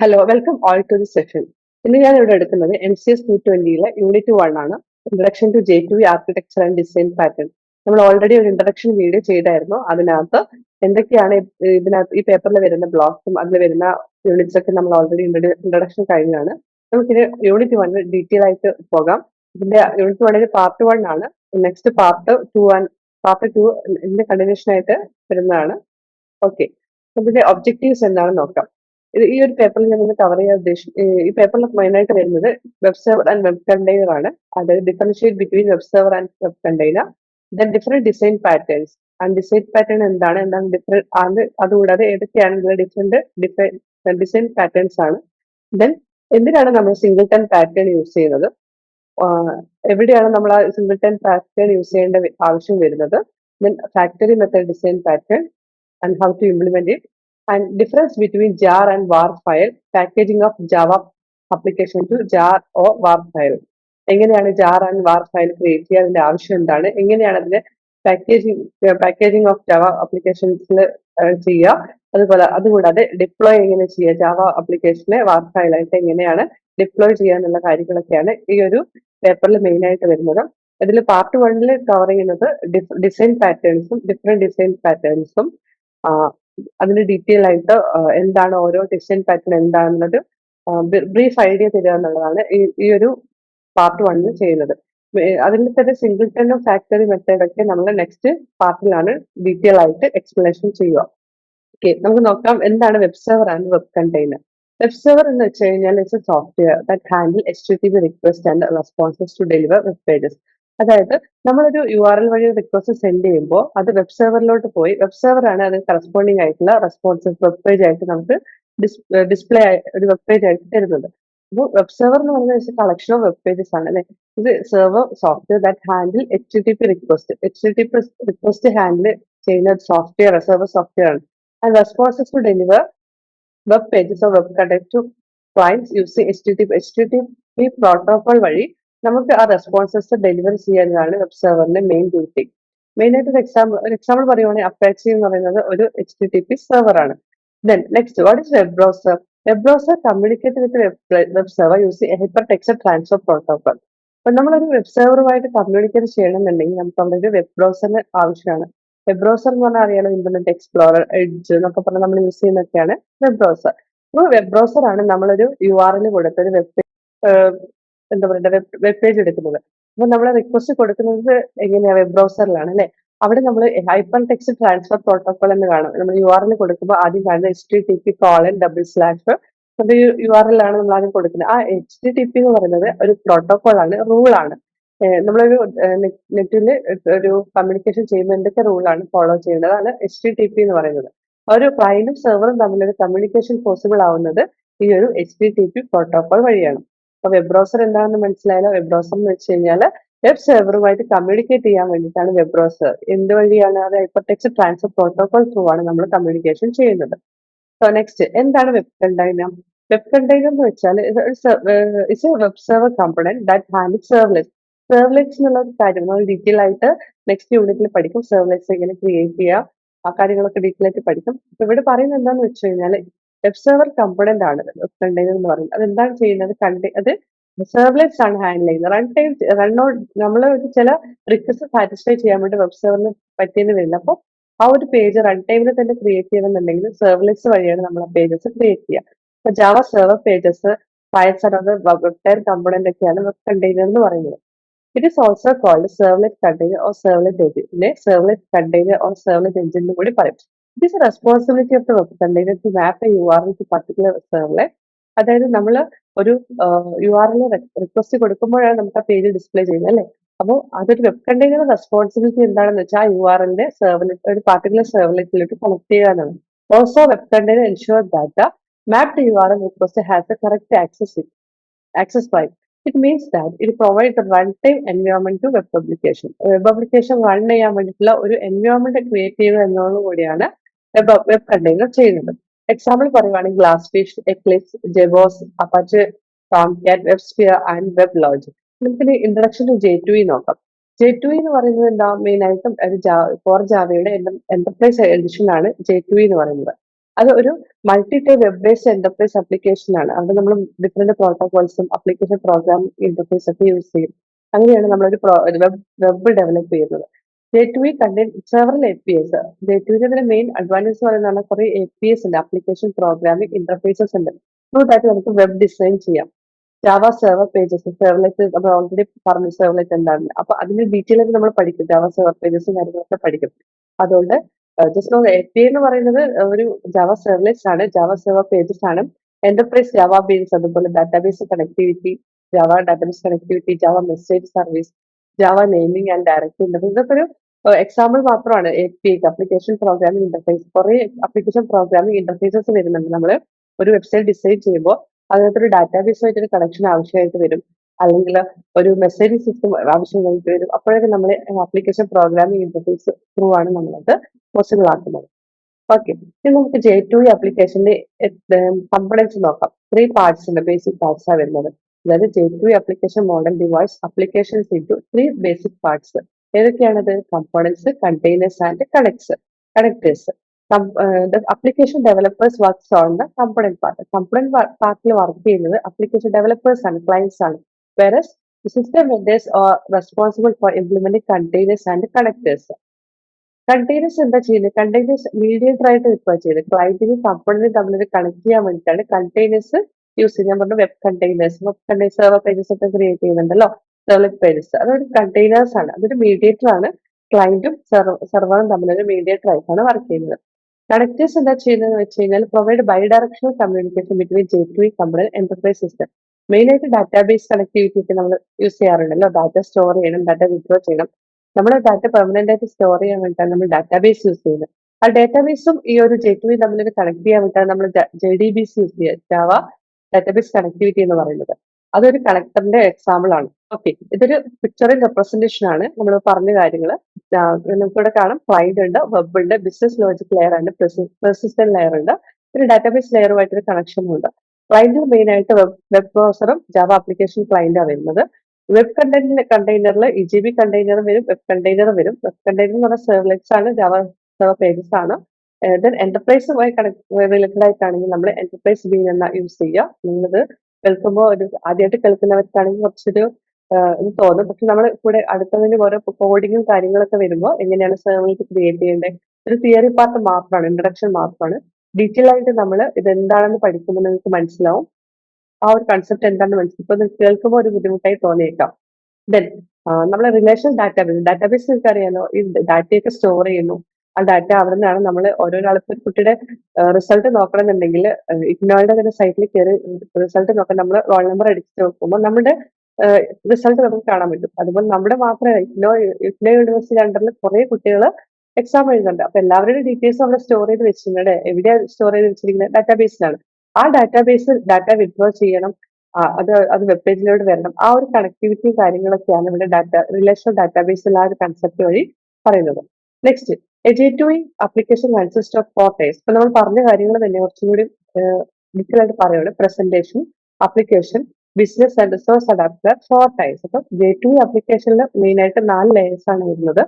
Hello welcome all to the session ഇന്ന് ഞാൻ ഇവിടെ എടുക്കുന്നത് എം സി എസ് ടു ട്വന്റിയിലെ യൂണിറ്റ് വൺ ആണ്. Introduction to J two architecture and design pattern നമ്മൾ ഓൾറെഡി ഒരു ഇൻട്രഡക്ഷൻ വീഡിയോ ചെയ്തായിരുന്നു. അതിനകത്ത് എന്തൊക്കെയാണ് ഇതിനകത്ത് ഈ പേപ്പറിൽ വരുന്ന ബ്ലോക്സും അതിൽ വരുന്ന യൂണിറ്റ്സ് ഒക്കെ നമ്മൾ ഓൾറെഡി ഇൻട്രഡക്ഷൻ കഴിഞ്ഞാണ്. നമുക്കിത് യൂണിറ്റ് വണ്ണിൽ ഡീറ്റെയിൽ ആയിട്ട് പോകാം. ഇതിന്റെ യൂണിറ്റ് വണ്ണിൽ പാർട്ട് വൺ ആണ്. Next part two and part two ഇതിന്റെ കണ്ടിന്യൂഷൻ ആയിട്ട് വരുന്നതാണ്. ഓക്കെ ഇതിന്റെ ഒബ്ജക്റ്റീവ്സ് എന്താണെന്ന് നോക്കാം. ഈ ഒരു പേപ്പറിൽ ഇന്ന് കവർ ചെയ്യാൻ ഉദ്ദേശിക്കുന്നത് ഈ പേപ്പറിൽ മെയിൻ ആയിട്ട് വരുന്നത് web server and web container ആണ്. അതായത് differentiate between web server and web container then different design patterns and design pattern എന്താണ്? എന്താണ് ഡിഫറെന്റ് ആണ്? അതുകൂടാതെ ഏതൊക്കെയാണ് ഡിഫറെന്റ് ഡിഫൈൻ ഡിസൈൻ പാറ്റേൺസ് ആണ്. ദെൻ എന്തിനാണ് നമ്മൾ സിംഗിൾ ടെൻ പാറ്റേൺ യൂസ് ചെയ്യുന്നത് എവിടെയാണ് നമ്മൾ ആ സിംഗിൾ ടെൻ പാറ്റേൺ യൂസ് ചെയ്യേണ്ട ആവശ്യം വരുന്നത്? Then factory method design pattern and how to implement it and difference between jar and war file packaging of java application to jar or war file. എങ്ങനെയാണ് jar and war file create ചെയ്യുക അതിന്റെ ആവശ്യം എന്താണ്? എങ്ങനെയാണ് അതിന്റെ packaging packaging of Java അപ്ലിക്കേഷൻസിൽ ചെയ്യുക അതുപോലെ അതുകൂടാതെ ഡിപ്ലോയ് എങ്ങനെ ചെയ്യുക ജാവ അപ്ലിക്കേഷനെ വാർ ഫയലായിട്ട് എങ്ങനെയാണ് ഡിപ്ലോയ് ചെയ്യുക എന്നുള്ള കാര്യങ്ങളൊക്കെയാണ് ഈ ഒരു പേപ്പറിൽ മെയിൻ ആയിട്ട് വരുന്നത്. ഇതിൽ പാർട്ട് വണ്ണിൽ കവർ ചെയ്യുന്നത് ഡിസൈൻ പാറ്റേൺസും ഡിഫറെന്റ് ഡിസൈൻ പാറ്റേൺസും അതിന് ഡീറ്റെയിൽ ആയിട്ട് എന്താണ് ഓരോ ഡിസൈൻ പാറ്റേൺ എന്താണെന്നത് ബ്രീഫ് ഐഡിയ തരിക എന്നുള്ളതാണ് ഈ ഒരു പാർട്ട് വണ്ണിൽ ചെയ്യുന്നത്. അതിൽ തന്നെ സിംഗിൾ ടൺ ഫാക്ടറി മെത്തേഡ് ഒക്കെ നമ്മൾ നെക്സ്റ്റ് പാർട്ടിലാണ് ഡീറ്റെയിൽ ആയിട്ട് എക്സ്പ്ലനേഷൻ ചെയ്യുക. ഓക്കെ നമുക്ക് നോക്കാം എന്താണ് web server and web container web server എന്ന് വെച്ച് കഴിഞ്ഞാൽ it's a software that handle H T P request and responses to deliver web pages അതായത് നമ്മളൊരു യു ആർ എൽ വഴി റിക്വസ്റ്റ് സെൻഡ് ചെയ്യുമ്പോൾ അത് വെബ് സെർവറിലോട്ട് പോയി വെബ് സെർവറാണ് അത് കറസ്പോണ്ടിങ് ആയിട്ടുള്ള റെസ്പോൺസ് വെബ് പേജ് ആയിട്ട് നമുക്ക് ഡിസ്പ്ലേ ആയി ഒരു വെബ് പേജ് ആയിട്ട് തരുന്നത് അപ്പോൾ വെബ് സെർവർ എന്ന് പറഞ്ഞ വെച്ചാൽ കളക്ഷൻ ഓഫ് വെബ് പേജസ് ആണ് അല്ലെ? ഇത് server software that handle H T P request H T P request handle ചെയ്യുന്ന സോഫ്റ്റ്വെയർ സെർവർ സോഫ്റ്റ്വെയർ ആണ്. And responses to deliver web pages of web conduct to clients use H T T H T P protocol വഴി നമുക്ക് ആ responses deliver ചെയ്യാനാണ് web സെർവറിന്റെ main duty main ആയിട്ട് ഒരു example ഒരു എക്സാമ്പിൾ പറയുവാണെങ്കിൽ അപ്പാച്ചി എന്ന് പറയുന്നത് ഒരു H T T P server ആണ്. Then next what is web browser web browser communicate with web server use hypertext transfer protocol അപ്പൊ നമ്മളൊരു വെബ് സെർവറുമായിട്ട് കമ്മ്യൂണിക്കേറ്റ് ചെയ്യണമെന്നുണ്ടെങ്കിൽ നമുക്ക് അവിടെ ഒരു വെബ് ബ്രൗസറിന് ആവശ്യമാണ്. വെബ് ബ്രൗസർ എന്ന് പറഞ്ഞാൽ അറിയാലോ ഇന്റർനെറ്റ് എക്സ്പ്ലോറർ എഡ്ജ് എന്നൊക്കെ പറഞ്ഞാൽ നമ്മൾ യൂസ് ചെയ്യുന്നൊക്കെയാണ് വെബ് ബ്രൗസർ അപ്പോൾ വെബ് ബ്രൗസർ ആണ് നമ്മളൊരു യു ആർ എൽ കൊടുത്ത ഒരു വെബ് എന്താ പറയുക വെബ് വെബ് പേജ് എടുക്കുന്നത്. അപ്പൊ നമ്മൾ റിക്വസ്റ്റ് കൊടുക്കുന്നത് എങ്ങനെയാ വെബ് ബ്രൗസറിലാണ് അല്ലെ? അവിടെ നമ്മൾ ഹൈപ്പർ ടെക്സ്റ്റ് ട്രാൻസ്ഫർ പ്രോട്ടോകോൾ എന്ന് കാണും. നമ്മൾ യു ആർ എൽ കൊടുക്കുമ്പോൾ ആദ്യം കാണുന്ന H T T P colon double slash അത് യു ആർ നമ്മൾ ആദ്യം കൊടുക്കുന്നത്. ആ എച്ച് ടി ടി പി എന്ന് പറയുന്നത് ഒരു പ്രോട്ടോകോൾ ആണ് റൂൾ ആണ്. നമ്മളൊരു നെറ്റിൽ ഒരു കമ്മ്യൂണിക്കേഷൻ ചെയ്യുമ്പോൾ എന്തൊക്കെ റൂളാണ് ഫോളോ ചെയ്യേണ്ടതാണ് എച്ച് ടി ടി പി എന്ന് പറയുന്നത്. ഒരു ക്ലയന്റും സെർവറും തമ്മിലൊരു കമ്മ്യൂണിക്കേഷൻ പോസിബിൾ ആവുന്നത് ഈ ഒരു H T T P protocol വഴിയാണ്. അപ്പൊ വെബ് ബ്രൗസർ എന്താണെന്ന് മനസ്സിലായാലോ? വെബ് ബ്രൗസർ എന്ന് വെച്ച് കഴിഞ്ഞാൽ വെബ് സെർവറുമായിട്ട് കമ്മ്യൂണിക്കേറ്റ് ചെയ്യാൻ വേണ്ടിയിട്ടാണ് വെബ് ബ്രൗസർ എന്ത് വഴിയാണ്? അത് ഹൈപ്പർടെക്സ്റ്റ് ട്രാൻസ്ഫർ പ്രോട്ടോകോൾ ത്രൂ ആണ് നമ്മൾ കമ്മ്യൂണിക്കേഷൻ ചെയ്യുന്നത്. സോ നെക്സ്റ്റ് എന്താണ് വെബ് കണ്ടെയ്നർ വെബ് കണ്ടെയ്നർ എന്ന് വെച്ചാൽ it's a web server component that handle servlets servlets എന്നുള്ള ഒരു കാര്യം നമ്മൾ ഡീറ്റെയിൽ ആയിട്ട് നെക്സ്റ്റ് യൂണിറ്റിൽ പഠിക്കും. സെർവ്ലെറ്റ്സ് എങ്ങനെ ക്രിയേറ്റ് ചെയ്യാം. ആ കാര്യങ്ങളൊക്കെ ഡീറ്റെയിൽ ആയിട്ട് പഠിക്കും. ഇവിടെ പറയുന്നത് എന്താണെന്ന് വെച്ച് കഴിഞ്ഞാൽ വെബ് സെർവർ കമ്പണന്റ് ആണ്. വെബ് കണ്ടെയ്നർ എന്ന് പറയുന്നത്. അത് എന്താണ് ചെയ്യുന്നത് അത് സെർവ്ലെറ്റ്സ് ആണ് ഹാൻഡിൽ ചെയ്യുന്നത്. റൺ ടൈം റണ്ണോട്ട് നമ്മൾ ചില റിക്വസ്റ്റ് സാറ്റിസ്ഫൈ ചെയ്യാൻ വേണ്ടി വെബ് സെർവറിന് പറ്റിയെന്ന് വരില്ല. അപ്പോൾ ആ ഒരു പേജ് റൺ ടൈമിൽ തന്നെ ക്രിയേറ്റ് ചെയ്യണമെന്നുണ്ടെങ്കിൽ സെർവ്ലെറ്റ്സ് വഴിയാണ് നമ്മൾ ആ പേജസ് ക്രിയേറ്റ് ചെയ്യുക. അപ്പൊ Java server pages file server web time component ഒക്കെയാണ് വെബ് കണ്ടെയ്നർ എന്ന് പറയുന്നത്. It is also called servlet container or servlet engine servlet container or servlet engine എന്ന് കൂടി പറയും. It is responsibility of the website അല്ലെങ്കിൽ to map a U R L to particular വെബ്സൈറ്റുകളെ അതായത് നമ്മൾ ഒരു യു ആർ എൽ റിക്വസ്റ്റ് കൊടുക്കുമ്പോഴാണ് നമുക്ക് ആ പേജ് ഡിസ്പ്ലേ ചെയ്യുന്നത് അല്ലേ? അപ്പോൾ അതൊരു വെബ് കണ്ടെയ്നർ റെസ്പോൺസിബിലിറ്റി എന്താണെന്ന് വെച്ചാൽ യു ആർ എല്ലിന്റെ സെർവ്ലെറ്റ് ഒരു പർട്ടിക്കുലർ സെർവ്ലെറ്റിലേക്ക് കണക്ട് ചെയ്യാനാണ് also web container ensure that mapped U R L request has a correct access access by it means that it provide run time environment to web publication web publication run ചെയ്യാൻ വേണ്ടിയിട്ടുള്ള ഒരു environment create ചെയ്യുക എന്നതോടുകൂടിയാണ് web web container ചെയ്യുന്നത് example പറയുകയാണെങ്കിൽ GlassFish Eclipse JBoss Apache Tomcat WebSphere and WebLogic നമുക്കിനി introduction to J two നോക്കാം J two എന്ന് പറയുന്നത് എന്താ? മെയിൻ ആയിട്ടും ഒരു ഫോർ ജാവയുടെ എന്റർപ്രൈസ് എഡിഷൻ ആണ് ജെ ടു എന്ന് പറയുന്നത്. അത് ഒരു multi type web based enterprise application ആണ്. അവിടെ നമ്മൾ ഡിഫറെന്റ് പ്രോട്ടോകോൾസും ആപ്ലിക്കേഷൻ പ്രോഗ്രാം ഇന്റർഫേസ് ഒക്കെ യൂസ് ചെയ്യും. അങ്ങനെയാണ് നമ്മളൊരു വെബ് വെബ് ഡെവലപ്പ് ചെയ്യുന്നത്. J two E contain several A P S J two ഇതിന്റെ മെയിൻ അഡ്വാന്റേജ് പറയുന്നതാണ് കുറെ എ പി എസ് ഉണ്ട്. ആപ്ലിക്കേഷൻ പ്രോഗ്രാമിംഗ് ഇന്റർഫേസസ് ഉണ്ട്. ത്രൂ ദാറ്റ് നമുക്ക് വെബ് ഡിസൈൻ ചെയ്യാം. ജാവ സെർവർ പേജസ് സെർവലേറ്റ് നമ്മൾ ഓൾറെഡി പറഞ്ഞു സെർവലേറ്റ് എന്താണ്? അപ്പൊ അതിന്റെ ഡീറ്റെയിൽ ആയിട്ട് നമ്മൾ പഠിക്കും. ജാവ സെർവർ പേജസും കാര്യങ്ങളൊക്കെ പഠിക്കും. അതുകൊണ്ട് ജസ്റ്റ് എ പി എന്ന് പറയുന്നത് ഒരു ജാവ സെർവലേറ്റ്സ് ആണ്. ജാവ സെർവർ പേജസ് ആണ്. എന്റർപ്രൈസ് ജാവ ബേസ് അതുപോലെ database connectivity Java database connectivity Java message service Java naming and direct ഇതൊക്കെ ഒരു എക്സാമ്പിൾ മാത്രമാണ് A P application programming interface കുറെ അപ്ലിക്കേഷൻ പ്രോഗ്രാമിംഗ് ഇന്റർഫേസസ് വരുന്നുണ്ട്. നമ്മൾ ഒരു വെബ്സൈറ്റ് ഡിസൈൻ ചെയ്യുമ്പോൾ അതിനകത്ത് ഒരു ഡാറ്റാബേസുമായിട്ട് ഒരു കണക്ഷൻ ആവശ്യമായിട്ട് വരും. അല്ലെങ്കിൽ ഒരു മെസ്സേജിംഗ് സിസ്റ്റം ആവശ്യമായിട്ട് വരും. അപ്പോഴൊക്കെ നമ്മൾ ആപ്ലിക്കേഷൻ പ്രോഗ്രാമിംഗ് ഇന്റർഫേസ് ത്രൂ ആണ് നമ്മളത് പോസിബിൾ ആക്കുന്നത്. ഓക്കെ ഇനി നമുക്ക് ജെ ടു ആപ്ലിക്കേഷന്റെ കമ്പണൻസ് നോക്കാം. ത്രീ പാർട്സ് ഉണ്ട്. ബേസിക് പാർട്സ് ആണ് വരുന്നത്. അതായത് J two application model device applications into three basic parts ഏതൊക്കെയാണത്? Components containers and connects connectors application developers works on the component part component പാർട്ടിൽ work ചെയ്യുന്നത് application developers ആണ് clients ആണ്. Whereas system vendors or responsible for implementing containers and connectors containers എന്താ ചെയ്യുന്നത്? Containers mediator ആയിട്ട് ഇപ്പോൾ ചെയ്യുന്നത്. ക്ലയന്റിനും കമ്പോണിനും തമ്മിൽ കണക്ട് ചെയ്യാൻ വേണ്ടിയിട്ടാണ് കണ്ടെയ്നേഴ്സ് യൂസ് ചെയ്യാൻ പറഞ്ഞു web containers web container server pages ഒക്കെ ക്രിയേറ്റ് ചെയ്യുന്നുണ്ടല്ലോ. സെർവർ പേജസ് അതൊരു കണ്ടെയ്നേഴ്സ് ആണ്. അതൊരു മീഡിയേറ്റർ ആണ്. ക്ലയന്റും സെർവറും തമ്മിലൊരു മീഡിയേറ്റർ ആയിട്ടാണ് വർക്ക് ചെയ്യുന്നത്. കണക്ടേഴ്സ് എന്താ ചെയ്യുന്നത് വെച്ച് കഴിഞ്ഞാൽ provide bidirectional communication between J two E company enterprise system main ആയിട്ട് ഡാറ്റാബേസ് കണക്ടിവിറ്റി ഒക്കെ നമ്മൾ യൂസ് ചെയ്യാറുണ്ടല്ലോ. ഡാറ്റ സ്റ്റോർ ചെയ്യണം ഡാറ്റ വിഡ്രോ ചെയ്യണം. നമ്മുടെ ഡാറ്റ പെർമനന്റ് ആയിട്ട് സ്റ്റോർ ചെയ്യാൻ വേണ്ടിയിട്ടാണ് നമ്മൾ ഡാറ്റാബേസ് യൂസ് ചെയ്യുന്നത്. ആ ഡാറ്റാബേസും ഈ ഒരു ജെ ടു ഇ തമ്മിൽ കണക്ട് ചെയ്യാൻ വേണ്ടിയിട്ടാണ് നമ്മൾ J D B C use ചെയ്യുക ജാവ ഡാറ്റാബേസ് കണക്ടിവിറ്റി എന്ന് പറയുന്നത്. അതൊരു കണക്ടറിന്റെ എക്സാമ്പിൾ ആണ്. ഓക്കെ ഇതൊരു പിക്ചറിൽ റെപ്രസെന്റേഷൻ ആണ്. നമ്മൾ പറഞ്ഞ കാര്യങ്ങൾ നമുക്കിവിടെ കാണാം. ക്ലൈന്റ് ഉണ്ട് വെബ് ഉണ്ട് ബിസിനസ് ലോജിക് ലെയർ ഉണ്ട് പെർസിസ്റ്റന്റ് ലെയർ ഉണ്ട്. ഒരു ഡാറ്റാബേസ് ലെയറുമായിട്ടൊരു കണക്ഷനും ഉണ്ട്. ക്ലൈന്റിൽ മെയിൻ ആയിട്ട് വെബ് വെബ് ബ്രൗസറും ജാവ ആപ്ലിക്കേഷൻ ക്ലൈന്റാണ് വരുന്നത്. വെബ് കണ്ടെയ്നർ കണ്ടെയ്നറിൽ ഇ ജി ബി കണ്ടെയ്നർ വരും വെബ് കണ്ടെയ്നർ വരും. വെബ് കണ്ടെയ്നർ എന്ന് പറഞ്ഞാൽ സെർവ്ലെറ്റ്സ് ആണ്. ജാവ സെർവർ പേജസ് ആണ്. ദെൻ എന്റർപ്രൈസുമായി റിലേറ്റഡ് ആയിട്ടാണെങ്കിൽ നമ്മൾ എന്റർപ്രൈസ് ബീൻ എന്ന യൂസ് ചെയ്യുക. നിങ്ങളത് കേൾക്കുമ്പോൾ ഒരു ആദ്യമായിട്ട് കേൾക്കുന്നവർക്കാണെങ്കിൽ കുറച്ചൊരു ഇത് തോന്നും. പക്ഷെ നമ്മൾ കൂടെ അടുത്തതിന് ഓരോ കോഡിങ്ങും കാര്യങ്ങളൊക്കെ വരുമ്പോൾ എങ്ങനെയാണ് സർവീസ് ക്രിയേറ്റ് ചെയ്യേണ്ടത്? ഒരു തിയറി പാർട്ട് മാത്രമാണ് ഇൻട്രഡക്ഷൻ മാത്രമാണ്. ഡീറ്റെയിൽ ആയിട്ട് നമ്മൾ ഇത് എന്താണെന്ന് പഠിക്കുമ്പോൾ നിങ്ങൾക്ക് മനസ്സിലാവും. ആ ഒരു കൺസെപ്റ്റ് എന്താണെന്ന് മനസ്സിലാവും. ഇപ്പൊ നിങ്ങൾക്ക് കേൾക്കുമ്പോൾ ഒരു ബുദ്ധിമുട്ടായി തോന്നിയേക്കാം. ദെൻ നമ്മളെ റിലേഷൻ ഡാറ്റാബേസ് ഡാറ്റാബേസ് നിങ്ങൾക്ക് അറിയാലോ ഈ ഡാറ്റയൊക്കെ സ്റ്റോർ ചെയ്യുന്നു. ആ ഡാറ്റ അവിടെ നിന്നാണ് നമ്മൾ ഓരോരാൾക്ക് കുട്ടിയുടെ റിസൾട്ട് നോക്കണമെന്നുണ്ടെങ്കിൽ ഇഗ്നോയുടെ തന്നെ സൈറ്റിൽ കയറി റിസൾട്ട് നോക്കാൻ നമ്മൾ റോൾ നമ്പർ അടിച്ച് നോക്കുമ്പോൾ നമ്മുടെ റിസൾട്ട് നമുക്ക് കാണാൻ പറ്റും. അതുപോലെ നമ്മുടെ മാത്രമേ ഇഗ്നോ ഇഗ്നോ യൂണിവേഴ്സിറ്റി അണ്ടറിൽ കുറെ കുട്ടികൾ എക്സാം എഴുതുന്നുണ്ട്. അപ്പൊ എല്ലാവരുടെയും ഡീറ്റെയിൽസ് അവിടെ സ്റ്റോർ ചെയ്ത് വെച്ചിട്ടുണ്ട്. എവിടെയാണ് സ്റ്റോർ ചെയ്ത് വെച്ചിരിക്കുന്നത്? ഡാറ്റാബേസിലാണ് ആ ഡാറ്റാബേസ് ഡാറ്റ വിഡ്രോ ചെയ്യണം. അത് അത് വെബ് പേജിലോട്ട് വരണം. ആ ഒരു കണക്ടിവിറ്റിയും കാര്യങ്ങളൊക്കെയാണ് ഇവിടെ ഡാറ്റ റിലേഷണൽ ഡാറ്റാബേസിൽ ആ ഒരു കൺസെപ്റ്റ് വഴി പറയുന്നത്. Next എജേറ്റുവിംഗ് application consist of four types ഇപ്പൊ നമ്മൾ പറഞ്ഞ കാര്യങ്ങൾ തന്നെ കുറച്ചും കൂടി ഡീറ്റെയിൽ ആയിട്ട് presentation application business and resource adapter four types അപ്പൊ ജെ ടു ആപ്ലിക്കേഷനിൽ മെയിൻ ആയിട്ട് നാല് ലെയേഴ്സ് ആണ് വരുന്നത്.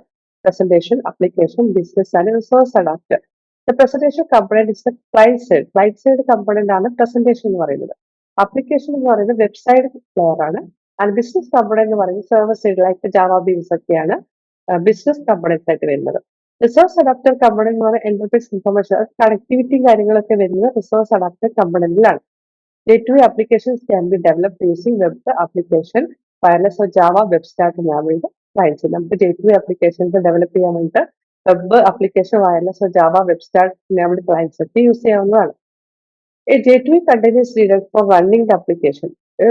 Presentation application business and resource adapter presentation component is client side client side component ആണ് പ്രസന്റേഷൻ എന്ന് പറയുന്നത്. ആപ്ലിക്കേഷൻ എന്ന് പറയുന്നത് വെബ്സൈറ്റ് ലെയർ ആണ്. ആൻഡ് ബിസിനസ് കമ്പണന്റ് എന്ന് പറയുന്നത് service side like Java beans ഒക്കെയാണ് ബിസിനസ് കമ്പണൻസ് ആയിട്ട് വരുന്നത്. റിസോഴ്സ് അഡാപ്റ്റർ കമ്പണന്റ് എന്ന് പറയുന്ന എന്റർപ്രൈസ് ഇൻഫർമേഷൻ കണക്ടിവിറ്റിയും കാര്യങ്ങളൊക്കെ വരുന്നത് resource adapter കമ്പണന്റിലാണ് day to applications can be develop using web application wireless or Java web start ഞാൻ വേണ്ടി ക്ലയൻസ് നമുക്ക് ഡേ ടു ആപ്ലിക്കേഷൻസ് ഡെവലപ്പ് ചെയ്യാൻ വേണ്ടിയിട്ട് web application wireless or Java web start ഞാൻ വേണ്ടി ക്ലയൻസ് ഒക്കെ യൂസ് ചെയ്യാവുന്നതാണ്. Day to day continues reader for running the application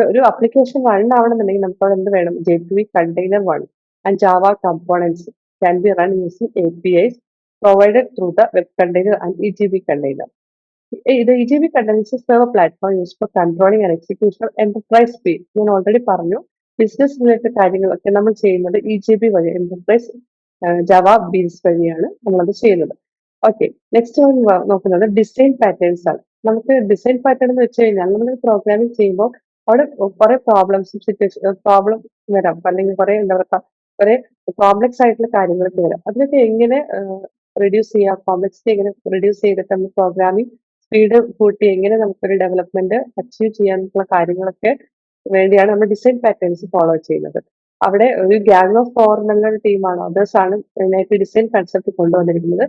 ഒരു ആപ്ലിക്കേഷൻ റൺ ആവണമെന്നുണ്ടെങ്കിൽ നമുക്ക് അവിടെ എന്ത് വേണം? J two V container one and Java components can be run using APIs provided through the web container and EGB container. EGB container is a server platform used for controlling and execution of enterprise speed. ഞാൻ already പറഞ്ഞു business related കാര്യങ്ങളൊക്കെ നമ്മൾ ചെയ്യുന്നത് E G B വഴി enterprise Java beans വഴിയാണ് നമ്മളത് ചെയ്യുന്നത് okay next നോക്കുന്നത് ഡിസൈൻ പാറ്റേൺസ് ആണ് നമുക്ക് ഡിസൈൻ പാറ്റേൺ എന്ന് വെച്ച് കഴിഞ്ഞാൽ നമ്മൾ പ്രോഗ്രാമിംഗ് ചെയ്യുമ്പോൾ അവിടെ കുറെ പ്രോബ്ലംസും സിറ്റുവേഷൻ പ്രോബ്ലം വരാം അല്ലെങ്കിൽ കുറെ എന്താ പറയുക കുറെ കോംപ്ലക്സ് ആയിട്ടുള്ള കാര്യങ്ങളൊക്കെ വരാം. അതിനൊക്കെ എങ്ങനെ റിഡ്യൂസ് ചെയ്യാം? കോംപ്ലക്സിറ്റി എങ്ങനെ റിഡ്യൂസ് ചെയ്തിട്ട് നമ്മൾ പ്രോഗ്രാമിംഗ് സ്പീഡ് കൂട്ടി എങ്ങനെ നമുക്കൊരു ഡെവലപ്മെന്റ് അച്ചീവ് ചെയ്യാനുള്ള കാര്യങ്ങളൊക്കെ വേണ്ടിയാണ് നമ്മൾ ഡിസൈൻ പാറ്റേൺസ് ഫോളോ ചെയ്യുന്നത്. അവിടെ ഒരു ഗ്യാങ് ഓഫ് ഫോർ എന്നുള്ള ടീമാണ് അതേഴ്സ് ആണ് മെയിൻ ആയിട്ട് ഡിസൈൻ കൺസെപ്റ്റ് കൊണ്ടുവന്നിരിക്കുന്നത്.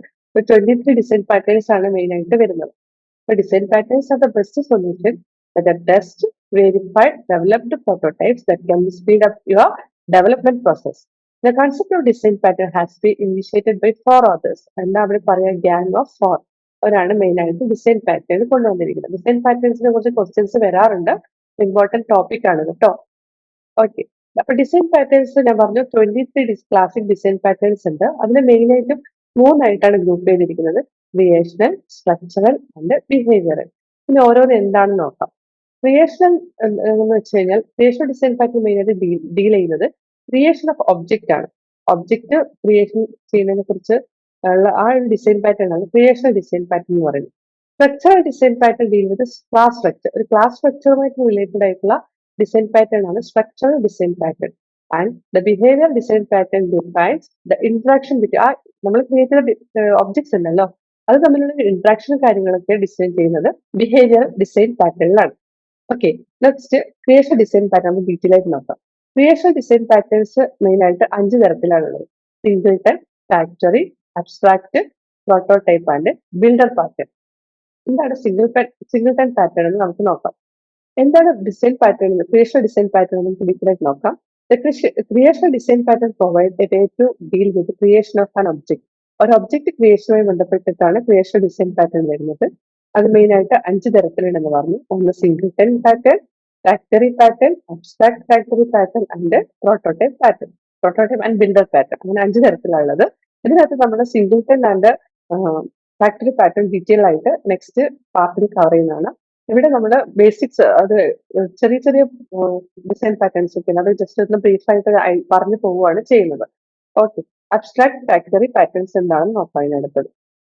ട്വന്റി ത്രീ ഡിസൈൻ പാറ്റേൺസ് ആണ് മെയിൻ ആയിട്ട് വരുന്നത് അപ്പൊ design patterns are the best solution the best verified developed prototypes that can speed up your development process. The concept of design pattern has been initiated by four authors. എന്താ അവിടെ പറയാ? Gang of four ഒരാണ് main ആയിട്ട് design pattern കൊണ്ടുവന്നിരിക്കുന്നത്. Design പാറ്റേൺസിനെ കുറിച്ച് questions വരാറുണ്ട്. Important topic ആണ് കേട്ടോ. ഓക്കെ അപ്പൊ ഡിസൈൻ പാറ്റേൺസ് ഞാൻ പറഞ്ഞു twenty three classic design patterns ഉണ്ട്. അതിൽ മെയിൻ ആയിട്ടും മൂന്നായിട്ടാണ് ഗ്രൂപ്പ് ചെയ്തിരിക്കുന്നത്. ക്രിയേഷണൽ സ്ട്രക്ചറൽ ആൻഡ് ബിഹേവിയറൽ പിന്നെ ഓരോന്ന് എന്താണെന്ന് നോക്കാം. ക്രിയേഷണൽ എന്ന് വെച്ച് കഴിഞ്ഞാൽ ക്രിയേഷണൽ ഡിസൈൻ പാറ്റേൺ മെയിൻ ആയിട്ട് ഡീൽ ചെയ്യുന്നത് ക്രിയേഷൻ ഓഫ് ഒബ്ജക്റ്റ് ആണ്. ഒബ്ജക്റ്റ് ക്രിയേഷൻ ചെയ്യുന്നതിനെ കുറിച്ച് ഉള്ള ആ ഒരു ഡിസൈൻ പാറ്റേൺ ആണ് ക്രിയേഷണൽ ഡിസൈൻ പാറ്റേൺ എന്ന് പറയുന്നത്. Structural design pattern deal with class structure ഒരു ക്ലാസ് സ്ട്രക്ചറുമായിട്ട് റിലേറ്റഡ് ആയിട്ടുള്ള ഡിസൈൻ പാറ്റേൺ ആണ് structural design pattern and the behaviour design pattern defines the interaction bit ആ നമ്മൾ ക്രിയേറ്റ് ചെയ്ത ഒബ്ജക്ട്സ് ഉണ്ടല്ലോ. അത് തമ്മിലുള്ള ഇൻട്രാക്ഷൻ കാര്യങ്ങളൊക്കെ ഡിസൈൻ ചെയ്യുന്നത് ബിഹേവിയർ ഡിസൈൻ പാറ്റേണിലാണ് okay next creation design pattern detail ആയിട്ട് നോക്കാം. ക്രിയേഷൻ ഡിസൈൻ പാറ്റേൺസ് മെയിൻ ആയിട്ട് അഞ്ച് തരത്തിലാണുള്ളത്. Time factory abstract prototype and builder pattern എന്താണ് സിംഗിൾ സിംഗിൾ ടൈം പാറ്റേൺ എന്ന് നമുക്ക് നോക്കാം. എന്താണ് design pattern creation design pattern detail ആയിട്ട് നോക്കാം. Creation design pattern provide a to deal with creation of an object ഒരു ഒബ്ജക്ട് ക്രിയേഷനുമായി ബന്ധപ്പെട്ടിട്ടാണ് ക്രിയേഷൻ ഡിസൈൻ പാറ്റേൺ വരുന്നത്. അത് മെയിൻ ആയിട്ട് അഞ്ച് തരത്തിലുണ്ടെന്ന് പറഞ്ഞു. ഒന്ന് single time pattern factory pattern abstract factory pattern and prototype pattern prototype and builder pattern അങ്ങനെ അഞ്ച് തരത്തിലുള്ളത് ഇതിനകത്ത് നമ്മുടെ singleton and factory pattern detail ആയിട്ട് നെക്സ്റ്റ് പാർട്ടിൽ കവർ ചെയ്യുന്നതാണ്. ഇവിടെ നമ്മൾ ബേസിക്സ് അത് ചെറിയ ചെറിയ ഡിസൈൻ പാറ്റേൺസ് ഒക്കെ അത് ജസ്റ്റ് ഒന്ന് ബ്രീഫ് ആയിട്ട് പറഞ്ഞു പോവുകയാണ് ചെയ്യുന്നത്. ഓക്കെ അബ്സ്ട്രാക്ട് ഫാക്ടറി പാറ്റേൺസ് എന്താണെന്ന് നോക്കാം അതിനടുത്തത്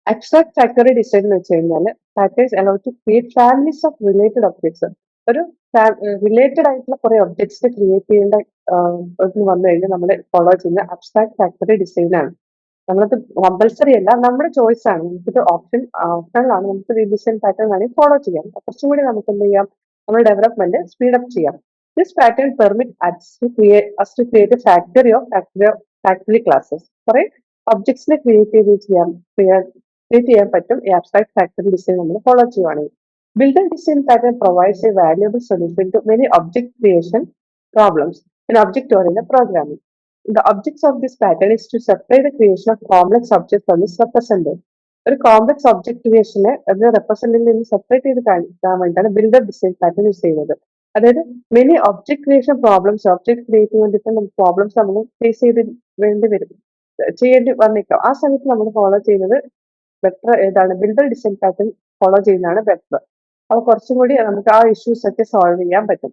അബ്സ്ട്രാക്ട് ഫാക്ടറി ഡിസൈൻ എന്ന് വെച്ച് കഴിഞ്ഞാൽ patterns allow to create families of related objects ഒരു റിലേറ്റഡ് ആയിട്ടുള്ള കുറെ ഒബ്ജക്ട്സ് ക്രിയേറ്റ് ചെയ്യേണ്ട വന്നു കഴിഞ്ഞാൽ നമ്മൾ ഫോളോ ചെയ്യുന്ന അബ്സ്ട്രാക്ട് ഫാക്ടറി ഡിസൈൻ ആണ്. നമ്മളത് കമ്പൽസറി അല്ല നമ്മുടെ ചോയ്സ് ആണ്. നമുക്കിത് ഓപ്ഷൻ ഓപ്ഷനിലാണ് നമുക്ക് ഡിസൈൻ പാറ്റേൺ വേണമെങ്കിൽ ഫോളോ ചെയ്യാം. കുറച്ചും കൂടി നമുക്ക് എന്ത് ചെയ്യാം? നമ്മുടെ ഡെവലപ്മെന്റ് സ്പീഡ് അപ്പ് ചെയ്യാം. This pattern permit us to create factory of factory factory classes കുറെ ഒബ്ജക്ട്സിനെ ക്രിയേറ്റ് ചെയ്ത് ചെയ്യാം ക്രിയേറ്റ് ചെയ്യാൻ പറ്റും ഈ അബ്സ്ട്രാക്ട് ഫാക്ടറി ഡിസൈൻ നമ്മൾ ഫോളോ ചെയ്യുവാണെങ്കിൽ. Builder design pattern provides a valuable solution to many object creation problems in object oriented programming. The objects of this pattern is to separate the creation of complex objects from its representative. ഒരു complex object ക്രിയേഷനെ അത് റെപ്രസെന്റിൽ നിന്ന് separate ചെയ്ത് കാണിക്കാൻ വേണ്ടിയാണ് builder design pattern use ചെയ്യുന്നത്. അതായത് many object creation problems object create വേണ്ടിയിട്ട് പ്രോബ്ലംസ് നമ്മൾ ഫേസ് ചെയ്ത് വേണ്ടി വരും. ചെയ്യേണ്ടി വന്നേക്കാം. ആ സമയത്ത് നമ്മൾ ഫോളോ ചെയ്യുന്നത് ബെറ്റർ ഏതാണ്? ബിൽഡർ ഡിസൈൻ പാറ്റേൺ ഫോളോ ചെയ്യുന്നതാണ് ബെറ്റർ അപ്പൊ കുറച്ചും കൂടി നമുക്ക് ആ ഇഷ്യൂസ് ഒക്കെ സോൾവ് ചെയ്യാൻ പറ്റും.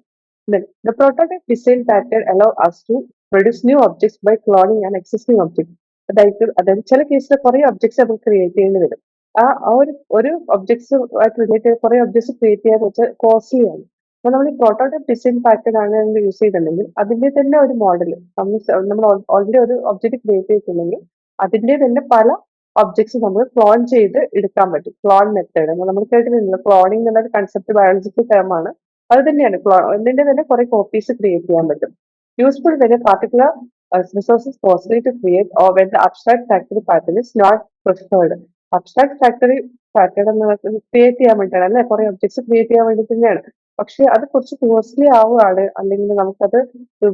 The prototype design pattern allow us to produce new objects by cloning and existing object അതായത് അതായത് ചില കേസിൽ കുറെ ഒബ്ജക്ട്സ് നമുക്ക് ക്രിയേറ്റ് ചെയ്യേണ്ടി വരും. ആ ഒരു ഒരു ഒബ്ജക്ട്സ് ആയിട്ട് റിലേറ്റ് കുറെ ഒബ്ജക്ട്സ് ക്രിയേറ്റ് ചെയ്യാൻ വെച്ചാൽ കോസ്റ്റ്ലി ആണ്. അപ്പൊ നമ്മൾ ഈ പ്രോട്ടോടൈപ്പ് ഡിസൈൻ പാറ്റേൺ ആണ് നമ്മൾ യൂസ് ചെയ്തിട്ടുണ്ടെങ്കിൽ അതിന്റെ തന്നെ ഒരു മോഡൽ നമ്മൾ ഓൾറെഡി ഒരു ഒബ്ജക്ട് ക്രിയേറ്റ് ചെയ്തിട്ടുണ്ടെങ്കിൽ അതിന്റെ തന്നെ പല ഒബ്ജക്ട്സ് നമ്മൾ ക്ലോൺ ചെയ്ത് എടുക്കാൻ പറ്റും. ക്ലോൺ മെത്തേഡ് നമ്മൾ കേട്ടിട്ടുണ്ടല്ലോ ക്ലോണിംഗ് എന്നൊരു കൺസെപ്റ്റ് ബയോളജിക്കൽ ടേം ആണ്. അത് തന്നെയാണ്. ക്ലോൺ എന്നിന്റെ തന്നെ കുറെ കോപ്പീസ് ക്രിയേറ്റ് ചെയ്യാൻ പറ്റും. Useful when particular resources possible to create or when abstract factory pattern is not preferred abstract factory pattern എന്ന് ക്രിയേറ്റ് ചെയ്യാൻ വേണ്ടിയിട്ടാണ് അല്ലെ? കുറെ ഒബ്ജക്ട്സ് ക്രിയേറ്റ് ചെയ്യാൻ വേണ്ടി തന്നെയാണ്. പക്ഷെ അത് കുറച്ച് കോസ്റ്റ്ലി ആവുകയാണ്. അല്ലെങ്കിൽ നമുക്കത്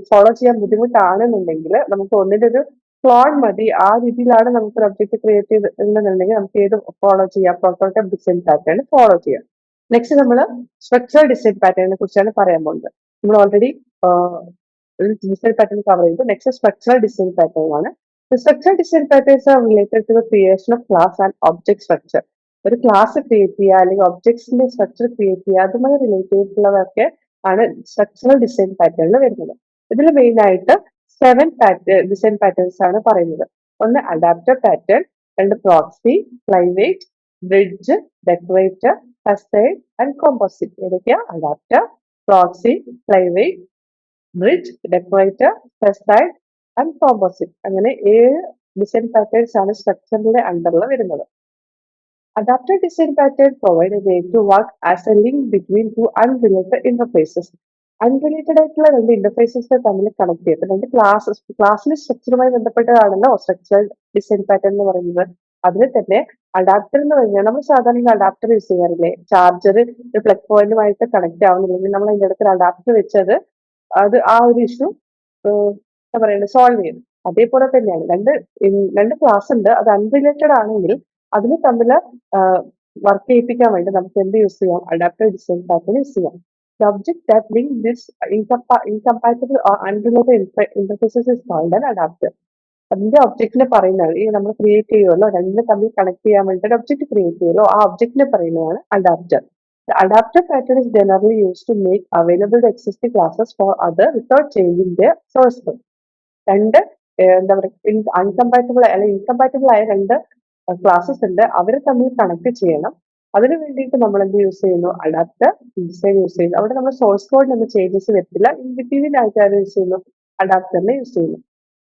ഫോളോ ചെയ്യാൻ ബുദ്ധിമുട്ടാണെന്നുണ്ടെങ്കിൽ നമുക്ക് ഒന്നിന്റെ ഒരു ക്ലോൺ മതി. ആ രീതിയിലാണ് നമുക്ക് ഒരു ഒബ്ജക്റ്റ് ക്രിയേറ്റ് ചെയ്തിട്ടുണ്ടെന്നുണ്ടെങ്കിൽ നമുക്ക് ഏത് ഫോളോ ചെയ്യാം? പ്രോട്ടോടൈപ്പ് ഡിസൈൻ പാറ്റേൺ ഫോളോ ചെയ്യാം. നെക്സ്റ്റ് നമ്മൾ സ്ട്രക്ചർ ഡിസൈൻ പാറ്റേണിനെ കുറിച്ചാണ് പറയാൻ പോകുന്നത്. നമ്മൾ ഓൾറെഡി ഡിസൈൻ പാറ്റേൺ കവർ ചെയ്തു. നെക്സ്റ്റ് സ്ട്രക്ചറൽ ഡിസൈൻ പാറ്റേൺ ആണ്. Structure design patterns are related to the creation of class and object structure ഒരു ക്ലാസ് ക്രിയേറ്റ് ചെയ്യുക അല്ലെങ്കിൽ ഒബ്ജക്ട്സിന്റെ സ്ട്രക്ചർ ക്രിയേറ്റ് ചെയ്യുക അതുമായി റിലേറ്റ് ചെയ്തിട്ടുള്ളതൊക്കെ ആണ് സ്ട്രക്ചറൽ ഡിസൈൻ പാറ്റേണിൽ വരുന്നത്. ഇതിൽ മെയിൻ ആയിട്ട് സെവൻ പാറ്റേൺ ഡിസൈൻ പാറ്റേൺസ് ആണ് പറയുന്നത്. ഒന്ന് അഡാപ്റ്റർ പാറ്റേൺ രണ്ട് proxy climate bridge decorator facade and composite ഏതൊക്കെയാ? Adapter proxy climate bridge decorator facade and composite അങ്ങനെ ഏഴ് ഡിസൈൻ പാറ്റേൺസ് ആണ് സ്ട്രക്ചറിന്റെ അണ്ടറിൽ വരുന്നത്. Adapter design pattern provide a way to work as a link between two unrelated. Unrelated ആയിട്ടുള്ള രണ്ട് interfaces തമ്മിൽ കണക്ട് ചെയ്യും. അപ്പൊ രണ്ട് ക്ലാസ് ക്ലാസ്സിന്റെ സ്ട്രക്ചറുമായി ബന്ധപ്പെട്ടതാണല്ലോ സ്ട്രക്ചർ ഡിസൈൻ പാറ്റേൺ എന്ന് പറയുന്നത്. അതിൽ തന്നെ അഡാപ്റ്റർ എന്ന് പറഞ്ഞാൽ നമ്മൾ സാധാരണ അഡാപ്റ്റർ യൂസ് ചെയ്യാറില്ലേ? ചാർജർ ഒരു പ്ലഗ് പോയിന്റുമായിട്ട് കണക്ട് ആവുന്നില്ലെങ്കിൽ നമ്മൾ അതിന്റെ അടുത്ത് അഡാപ്റ്റർ വെച്ചത് അത് ആ ഒരു ഇഷ്യൂ എന്താ പറയുന്നത് സോൾവ് ചെയ്യും അതേപോലെ തന്നെയാണ് രണ്ട് രണ്ട് ക്ലാസ് ഉണ്ട്. അത് അൺറിലേറ്റഡ് ആണെങ്കിൽ അതിന് തമ്മിൽ വർക്ക് ചെയ്യിപ്പിക്കാൻ വേണ്ടി നമുക്ക് എന്ത് യൂസ് ചെയ്യാം? അഡാപ്റ്റർ ഡിസൈൻ പാറ്റേൺ യൂസ് ചെയ്യാം. The object that link this incompa- incompatible or unrelated inter- interfaces is called an adapter. അതിന്റെ ഒബ്ജക്റ്റിനെ പറയുന്നതാണ് ഈ നമ്മൾ ക്രിയേറ്റ് ചെയ്യുമല്ലോ രണ്ടിനെ തമ്മിൽ കണക്ട് ചെയ്യാൻ വേണ്ടി ഒരു ഒബ്ജക്റ്റ് ക്രിയേറ്റ് ചെയ്യുമല്ലോ ആ ഒബ്ജക്റ്റിനെ പറയുന്നതാണ് adapter The adapter pattern is generally used to make available the existing classes for other without changing their source code. രണ്ട് എന്താ പറയുക അൺകമ്പാറ്റബിൾ അല്ലെങ്കിൽ ഇൻകമ്പാറ്റബിൾ ആയ രണ്ട് ക്ലാസ്സസ് ഉണ്ട് അവരെ തമ്മിൽ കണക്ട് ചെയ്യണം അതിന് വേണ്ടിയിട്ട് നമ്മൾ എന്ത് യൂസ് ചെയ്യുന്നു? അഡാപ്റ്റർ ഡിസൈൻ യൂസ് ചെയ്യുന്നു. അവിടെ നമ്മൾ സോഴ്സ് കോഡ് നമ്മൾ ചേഞ്ചസ് വരത്തില്ല. ഇൻ ബിറ്റ്വീൻ ആയിട്ട് യൂസ് ചെയ്യുന്നു. അഡാപ്റ്ററിനെ യൂസ് ചെയ്യുന്നു.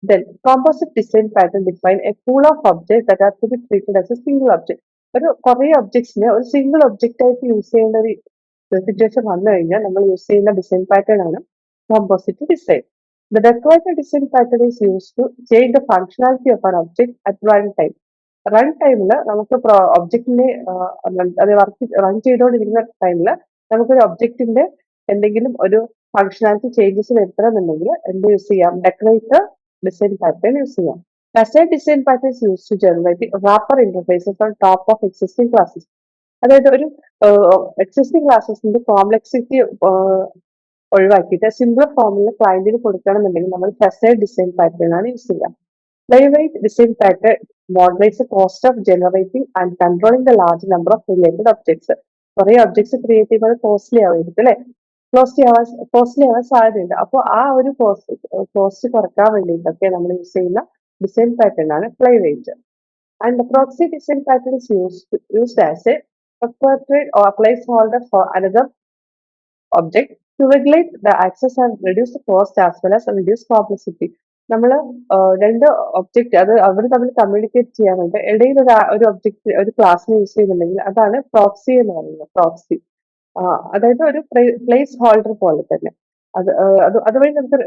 Then composite design pattern define a pool of object that are to be treated as a single object ഒരു കുറേ ഒബ്ജക്ട്സിനെ ഒരു സിംഗിൾ ഒബ്ജക്റ്റ് ആയിട്ട് യൂസ് ചെയ്യേണ്ട ഒരു സിറ്റുവേഷൻ വന്നു കഴിഞ്ഞാൽ നമ്മൾ യൂസ് ചെയ്യുന്ന ഡിസൈൻ പാറ്റേൺ ആണ് composite design the The design pattern pattern is to change the the of of an at at runtime. Run ടൈമിൽ നമുക്ക് ഒബ്ജക്റ്റിനെ അത് വർക്ക് റൺ ചെയ്തുകൊണ്ടിരിക്കുന്ന ടൈമിൽ നമുക്കൊരു ഒബ്ജക്റ്റിന്റെ എന്തെങ്കിലും ഒരു ഫംഗ്ഷനാലിറ്റി ചേഞ്ചസ് വരുത്തണമെന്നുണ്ടെങ്കിൽ എന്ത് യൂസ് ചെയ്യാം? ഡെക്കറേറ്റർ ഡിസൈൻ പാറ്റേൺ യൂസ് ചെയ്യാം. Design design patterns use to generate wrapper interfaces on top of existing classes അതായത് ഒരു എക്സിസ്റ്റിംഗ് ക്ലാസ്സസിന്റെ കോംപ്ലക്സിറ്റി ഒഴിവാക്കിയിട്ട് സിംപിൾ ഫോമിൽ ക്ലയന്റിന് കൊടുക്കണമെന്നുണ്ടെങ്കിൽ നമ്മൾ ഫെസൈഡ് ഡിസൈൻ പാറ്റേൺ ആണ് യൂസ് ചെയ്യുക Flyweight design pattern moderates the cost of generating and controlling the large number of related objects. കുറെ ഒബ്ജക്ട്സ് ക്രിയേറ്റ് ചെയ്യുമ്പോൾ കോസ്റ്റ്ലി ആവായിരിക്കും അല്ലെ കോസ്റ്റ്ലി ആവാൻ കോസ്റ്റ്ലി ആവാൻ സാധ്യതയുണ്ട് അപ്പോൾ ആ ഒരു കോസ്റ്റ് കോസ്റ്റ് കുറയ്ക്കാൻ വേണ്ടിയിട്ടൊക്കെ നമ്മൾ യൂസ് ചെയ്യുന്ന ഡിസൈൻ പാറ്റേൺ ആണ് flyweight and proxy design pattern is used used as a preparatory or placeholder for another object to regulate the access and reduce the cost as well as reduce complexity. നമ്മൾ രണ്ട് object അത് അവർ തമ്മിൽ communicate ചെയ്യാൻ ഇടയിൽ ഒരു ഒരു object ഒരു ക്ലാസ്സിനെ യൂസ് ചെയ്യുന്നുണ്ടെങ്കിൽ അതാണ് പ്രോക്സി എന്ന് പറയുന്നത് പ്രോക്സി അതായത് ഒരു പ്ലേസ് ഹോൾഡർ പോലെ തന്നെ. അത് അത് അതുവഴി നമുക്ക്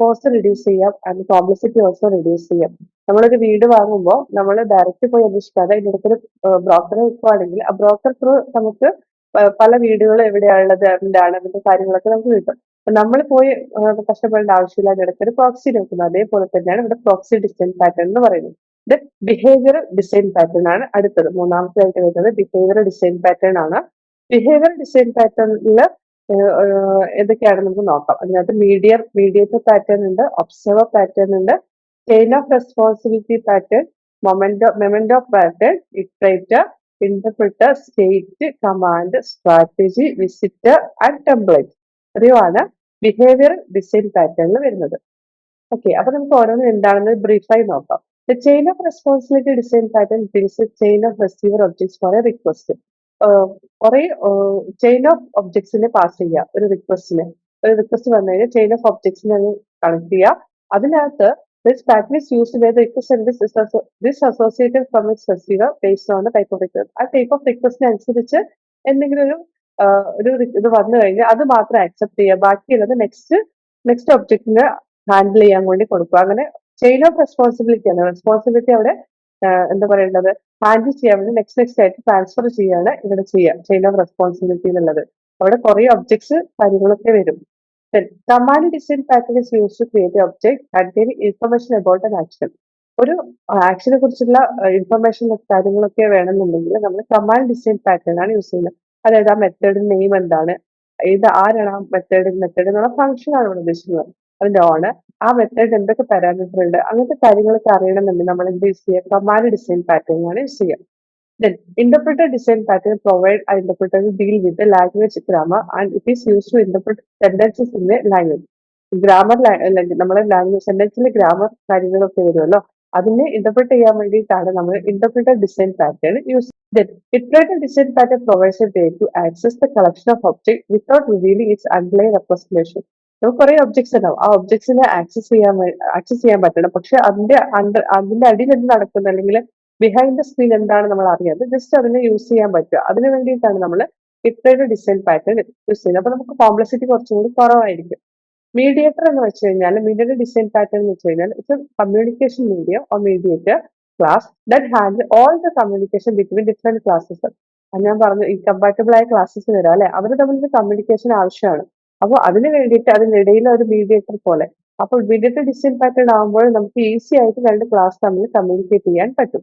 കോസ്റ്റ് റിഡ്യൂസ് ചെയ്യാം? ആൻഡ് കോംപ്ലസിറ്റി ഓൾസോ റിഡ്യൂസ് ചെയ്യാം. നമ്മളൊരു വീട് വാങ്ങുമ്പോൾ നമ്മൾ ഡയറക്റ്റ് പോയി അന്വേഷിക്കാതെ അതിന്റെ അടുത്തൊരു ബ്രോക്കറെ വെക്കുവാണെങ്കിൽ ആ ബ്രോക്കർ ത്രൂ നമുക്ക് പല വീടുകൾ എവിടെയാണുള്ളത് എന്താണ് അതിന്റെ കാര്യങ്ങളൊക്കെ നമുക്ക് കിട്ടും. നമ്മൾ പോയി കഷ്ടപ്പെടേണ്ട ആവശ്യമില്ല അതിടയ്ക്ക് ഒരു പ്രോക്സി നോക്കുന്നത് അതേപോലെ തന്നെയാണ് ഇവിടെ പ്രോക്സി ഡിസൈൻ പാറ്റേൺ എന്ന് പറയുന്നത്. ഇത് ബിഹേവിയർ ഡിസൈൻ പാറ്റേൺ ആണ് അടുത്തത്. മൂന്നാമത്തെ ആയിട്ട് വരുന്നത് ബിഹേവിയർ ഡിസൈൻ പാറ്റേൺ ആണ്. ബിഹേവിയർ ഡിസൈൻ പാറ്റേണിൽ എന്തൊക്കെയാണ് നമുക്ക് നോക്കാം. അതിനകത്ത് മീഡിയർ മീഡിയേറ്റർ പാറ്റേൺ ഉണ്ട് ഒബ്സർവർ പാറ്റേൺ ഉണ്ട് chain of responsibility pattern memento memento pattern iterator interpreter state command strategy visitor and template ഇത്രയുമാണ് ബിഹേവിയർ ഡിസൈൻ പാറ്റേണിൽ വരുന്നത്. ഓക്കെ അപ്പൊ നമുക്ക് ഓരോന്നും എന്താണെന്ന് ബ്രീഫായി നോക്കാം. The chain of responsibility design pattern builds chain of receiver objects for a request കുറെ ചെയിൻ ഓഫ് ഒബ്ജക്ട്സിനെ പാസ് ചെയ്യുക ഒരു റിക്വസ്റ്റിന് ഒരു റിക്വസ്റ്റ് വന്നു കഴിഞ്ഞാൽ ചെയിൻ ഓഫ് ഒബ്ജക്ട്സിനെ കണക്ട് ചെയ്യുക. അതിനകത്ത് this pattern is used where the request and this is asso- this associated from its type of request. ആ ടൈപ്പ് ഓഫ് റിക്വസ്റ്റിനനുസരിച്ച് എന്തെങ്കിലും ഒരു ഒരു ഇത് വന്നു കഴിഞ്ഞാൽ അത് മാത്രം അക്സെപ്റ്റ് ചെയ്യുക ബാക്കിയുള്ളത് നെക്സ്റ്റ് നെക്സ്റ്റ് ഒബ്ജക്റ്റിന് ഹാൻഡിൽ ചെയ്യാൻ വേണ്ടി കൊടുക്കുക അങ്ങനെ ചെയിൻ ഓഫ് റെസ്പോൺസിബിലിറ്റി ആണ്. റെസ്പോൺസിബിലിറ്റി അവിടെ എന്താ പറയേണ്ടത്? ഹാൻഡിൽ ചെയ്യാൻ വേണ്ടി നെക്സ്റ്റ് നെക്സ്റ്റ് ആയിട്ട് ട്രാൻസ്ഫർ ചെയ്യാണ് ഇവിടെ ചെയ്യുക ചെയിൻ ഓഫ് റെസ്പോൺസിബിലിറ്റി എന്നുള്ളത്. അവിടെ കുറെ ഒബ്ജക്ട്സ് കാര്യങ്ങളൊക്കെ വരും. Command command design use to create object containing information about an ഒരു ആക്ഷനെ കുറിച്ചുള്ള ഇൻഫർമേഷൻ കാര്യങ്ങളൊക്കെ വേണമെന്നുണ്ടെങ്കിൽ നമ്മൾ കമാൻഡ് ഡിസൈൻ പാറ്റേൺ ആണ് യൂസ് ചെയ്യുന്നത്. അതായത് ആ മെത്തേഡിന്റെ നെയിം എന്താണ്? ഇത് ആരാണ് ആ മെത്തേഡ് മെത്തേഡ് എന്നുള്ള ഫംഗ്ഷൻ ആണ് ഇവിടെ ഉദ്ദേശിക്കുന്നത്. അതിന്റെ ഓണ് ആ മെത്തേഡ് എന്തൊക്കെ പാരാമീറ്റർ ഉണ്ട്? അങ്ങനത്തെ കാര്യങ്ങളൊക്കെ അറിയണമെന്നുണ്ടെങ്കിൽ നമ്മൾ എന്ത് യൂസ് ചെയ്യുക കമാൻഡ് ഡിസൈൻ പാറ്റേൺ ആണ് യൂസ് ചെയ്യുക Then, interpreter design pattern provide ആ interpreter to deal with the language grammar and it is used to interpret sentences in. Grammar നമ്മുടെ ലാംഗ്വേജ് സെന്റൻസിലെ ഗ്രാമർ കാര്യങ്ങളൊക്കെ വരുമല്ലോ. അതിനെ ഇന്റർപ്രിറ്റ് ചെയ്യാൻ വേണ്ടിയിട്ടാണ് നമ്മൾ interpreter design pattern use iterator design pattern a way to access the collection of object without revealing its underlying representation നമുക്ക് കുറെ ഒബ്ജക്ട്സ് ഉണ്ടാവും. ആ ഒബ്ജക്ട്സിനെ ആക്സസ് ചെയ്യാൻ ആക്സസ് ചെയ്യാൻ പറ്റണം. പക്ഷെ അതിന്റെ അണ്ടർ അതിന്റെ അടിയിൽ എന്ത് നടക്കുന്നു? അല്ലെങ്കിൽ ബിഹൈൻഡ് ദ സ്ക്രീൻ എന്താണ് നമ്മൾ അറിയാതെ ജസ്റ്റ് അതിനെ യൂസ് ചെയ്യാൻ പറ്റുക. അതിന് വേണ്ടിയിട്ടാണ് നമ്മൾ ഇത്രയുടെ ഡിസൈൻ പാറ്റേൺ യൂസ് ചെയ്യുന്നത്. അപ്പൊ നമുക്ക് കോംപ്ലക്സിറ്റി കുറച്ചും കൂടി കുറവായിരിക്കും. മീഡിയേറ്റർ എന്ന് വെച്ച് കഴിഞ്ഞാൽ മീഡിയയുടെ ഡിസൈൻ പാറ്റേൺ എന്ന് വെച്ച് കഴിഞ്ഞാൽ its communication media or mediator class that handle all the communication between different classes ഞാൻ പറഞ്ഞു ഇൻകമ്പാറ്റബിൾ ആയ ക്ലാസ്സസ് വരാം അല്ലെ? അവർ തമ്മിൽ കമ്മ്യൂണിക്കേഷൻ ആവശ്യമാണ്. അപ്പോൾ അതിന് വേണ്ടിയിട്ട് അതിനിടയിൽ ഒരു മീഡിയേറ്റർ പോലെ. അപ്പോൾ മീഡിയേറ്റർ ഡിസൈൻ പാറ്റേൺ ആകുമ്പോൾ നമുക്ക് ഈസി ആയിട്ട് രണ്ട് ക്ലാസ് തമ്മിൽ കമ്മ്യൂണിക്കേറ്റ് ചെയ്യാൻ പറ്റും.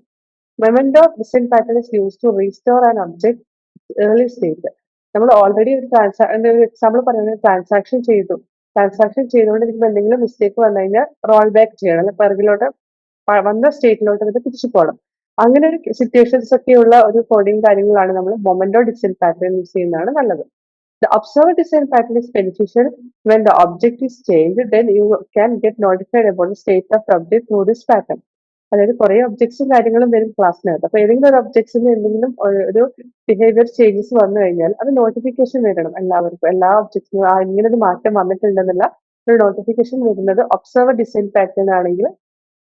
Memento design pattern is use to restore an object early state നമ്മൾ ഓൾറെഡി ഒരു ട്രാൻസാ ഒരു എക്സാമ്പിൾ പറയുന്നത് ട്രാൻസാക്ഷൻ ചെയ്തു. ട്രാൻസാക്ഷൻ ചെയ്തുകൊണ്ടിരിക്കുമ്പോൾ എന്തെങ്കിലും മിസ്റ്റേക്ക് വന്നു കഴിഞ്ഞാൽ റോൾ ബാക്ക് ചെയ്യണം. അല്ലെങ്കിൽ പിറകിലോട്ട് വന്ന സ്റ്റേറ്റിലോട്ട് ഇത് തിരിച്ചു പോകണം അങ്ങനെ ഒരു സിറ്റുവേഷൻസ് ഒക്കെയുള്ള ഒരു കോഡിങ് കാര്യങ്ങളാണ് നമ്മൾ മൊമെന്റോ ഡിസൈൻ പാറ്റേൺ യൂസ് ചെയ്യുന്നതാണ് നല്ലത്. The observer design pattern is beneficial when the object is changed, then you can get notified about the state of the object through this. അതായത് കുറെ ഒബ്ജക്ട്സും കാര്യങ്ങളും വരും ക്ലാസ്സിനകത്ത് അപ്പൊ ഏതെങ്കിലും ഒരു ഒബ്ജക്ട്സിന് എന്തെങ്കിലും ഒരു- ബിഹേവിയർ ചേഞ്ചസ് വന്നു കഴിഞ്ഞാൽ അത് നോട്ടിഫിക്കേഷൻ വരണം എല്ലാവർക്കും എല്ലാ ഒബ്ജക്ട്സിനും ആ ഇങ്ങനെ ഒരു മാറ്റം വന്നിട്ടുണ്ടെന്നുള്ള ഒരു നോട്ടിഫിക്കേഷൻ വരുന്നത് ഒബ്സർവർ ഡിസൈൻ പാറ്റേൺ ആണെങ്കിൽ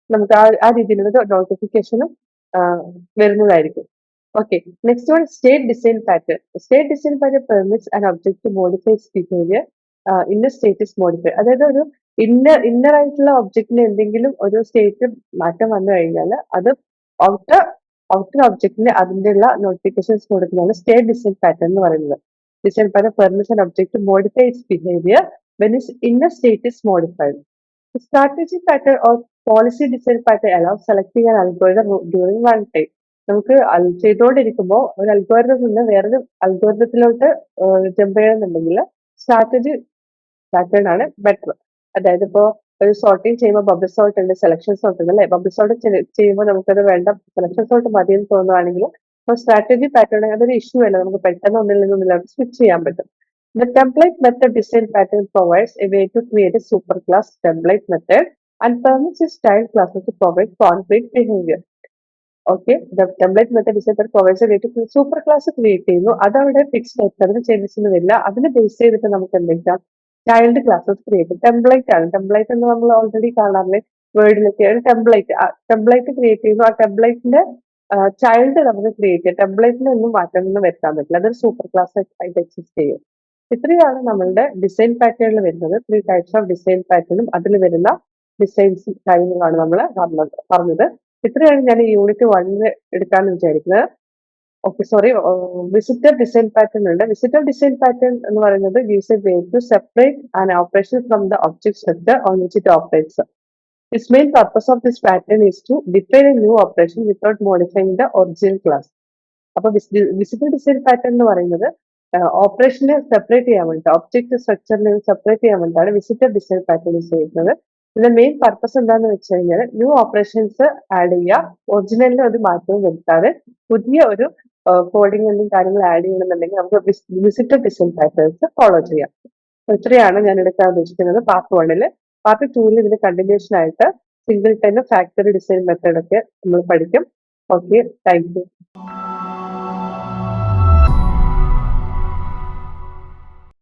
നമുക്ക് ആ ആ രീതിയിലുള്ള നോട്ടിഫിക്കേഷനും വരുന്നതായിരിക്കും Okay, next one state design pattern state design pattern permits an object to modify its behavior. Uh, is modified. അതായത് ഒരു ഇന്നർ ഇന്നർ ആയിട്ടുള്ള ഒബ്ജക്റ്റിന് എന്തെങ്കിലും ഒരു സ്റ്റേറ്റ് മാറ്റം വന്നു കഴിഞ്ഞാൽ അത് ഔട്ടർ ഔട്ടർ ഒബ്ജക്റ്റിന് അതിന്റെ ഉള്ള നോട്ടിഫിക്കേഷൻസ് കൊടുക്കുന്നതാണ് സ്റ്റേറ്റ് ഡിസൈൻ പാറ്റേൺ എന്ന് പറയുന്നത്. Design pattern permission object modify its behaviour when is inner state is modified strategy pattern or policy design pattern policy select ചെയ്യാൻ allows ഡ്യൂറിംഗ് വൺ time. നമുക്ക് ചെയ്തുകൊണ്ടിരിക്കുമ്പോൾ ഒരു അൽഗോരിതത്തിൽ നിന്ന് വേറൊരു അൽഗോരിതത്തിലോട്ട് ജമ്പ് ചെയ്യണമെന്നുണ്ടെങ്കിൽ സ്ട്രാറ്റജി പാറ്റേൺ ആണ് ബെറ്റർ അതായത് ഇപ്പോ ഒരു സോർട്ടിങ് ചെയ്യുമ്പോൾ ബബിൾ സോൾട്ട് ഉണ്ട് സെലക്ഷൻ സോൾട്ട് ഉണ്ട് അല്ലെ? ബബിൾ സോൾട്ട് ചെയ്യുമ്പോൾ നമുക്കത് വേണ്ട. സെലക്ഷൻ സോൾട്ട് മതി എന്ന് തോന്നുവാണെങ്കിൽ അപ്പോൾ സ്ട്രാറ്റജി പാറ്റേൺ അതൊരു ഇഷ്യൂ അല്ല. നമുക്ക് പെട്ടെന്ന് ഒന്നിൽ നിന്ന് ഒന്നിലോട്ട് സ്വിച്ച് ചെയ്യാൻ പറ്റും. The template method design pattern provides a way to create a superclass template method and permits its style classes to provide concrete behavior. Okay template method design provides a wait super class create ചെയ്യുന്നു. അതവിടെ fix fixed ആയിട്ട് അതിന് changes ഒന്നും ഇല്ല. അതിനെ base ചെയ്തിട്ട് നമുക്ക് എന്തെങ്കിലും ചൈൽഡ് ക്ലാസ്സസ് ക്രിയേറ്റ് ടെംപ്ലേറ്റ് ആണ്. ടെംപ്ലേറ്റ് എന്ന് നമ്മൾ ഓൾറെഡി കാണാറില്ലേ? വേർഡിലൊക്കെ ഒരു ടെംപ്ലേറ്റ് ടെംപ്ലേറ്റ് ക്രിയേറ്റ് ചെയ്യുന്നു. ആ ടെംപ്ലേറ്റിന്റെ ചൈൽഡ് നമുക്ക് ക്രിയേറ്റ് ചെയ്യാം. ടെംപ്ലേറ്റിന് ഒന്നും മാറ്റമൊന്നും വരുത്താൻ പറ്റില്ല. അതൊരു സൂപ്പർ ക്ലാസ് ആയിട്ട് എക്സിസ്റ്റ് ചെയ്യും. ഇത്രയാണ് നമ്മളുടെ ഡിസൈൻ പാറ്റേണിൽ വരുന്നത്. ത്രീ ടൈപ്സ് ഓഫ് ഡിസൈൻ പാറ്റേണും അതിൽ വരുന്ന ഡിസൈൻസ് കാര്യങ്ങളാണ് നമ്മൾ പറഞ്ഞത്. പറഞ്ഞത്. ഇത്രയാണ് ഞാൻ യൂണിറ്റ് വണ്ണിൽ എടുക്കാമെന്ന് വിചാരിക്കുന്നത്. Okay sorry visitor design pattern ഉണ്ട്. വിസിറ്റർ ഡിസൈൻ പാറ്റേൺ എന്ന് പറയുന്നത് gives a way to separate and operation from the object structure on which it operates Its main purpose of this pattern is to define a new operation without modifying the original class. അപ്പൊ visible design pattern എന്ന് പറയുന്നത് ഓപ്പറേഷനെ separate ചെയ്യാൻ വേണ്ടി object സ്ട്രക്ചറിനെ separate ചെയ്യാൻ വേണ്ടിയാണ് visitor design pattern use ചെയ്യുന്നത്. ഇതിന്റെ main purpose എന്താണെന്ന് വെച്ച് കഴിഞ്ഞാൽ ന്യൂ ഓപ്പറേഷൻസ് ആഡ് ചെയ്യുക ഒറിജിനലിന് ഒരു മാറ്റവും വരുത്താതെ പുതിയ ഒരു കോഡിംഗ് എന്നും കാര്യങ്ങൾ ആഡ് ചെയ്യണമെന്നുണ്ടെങ്കിൽ നമുക്ക് വിസിറ്റർ ഡിസൈൻ പാറ്റേൺസ് ഫോളോ ചെയ്യാം. ഇത്രയാണ് ഞാൻ എടുക്കാൻ ഉദ്ദേശിക്കുന്നത്. പാർട്ട് വണ്ണിൽ പാർട്ട് ടൂവിൽ ഇതിന്റെ കണ്ടിന്യൂഷൻ ആയിട്ട് സിംഗിൾ ടൈം ഫാക്ടറി ഡിസൈൻ മെത്തേഡൊക്കെ നമ്മൾ പഠിക്കും. Okay thank you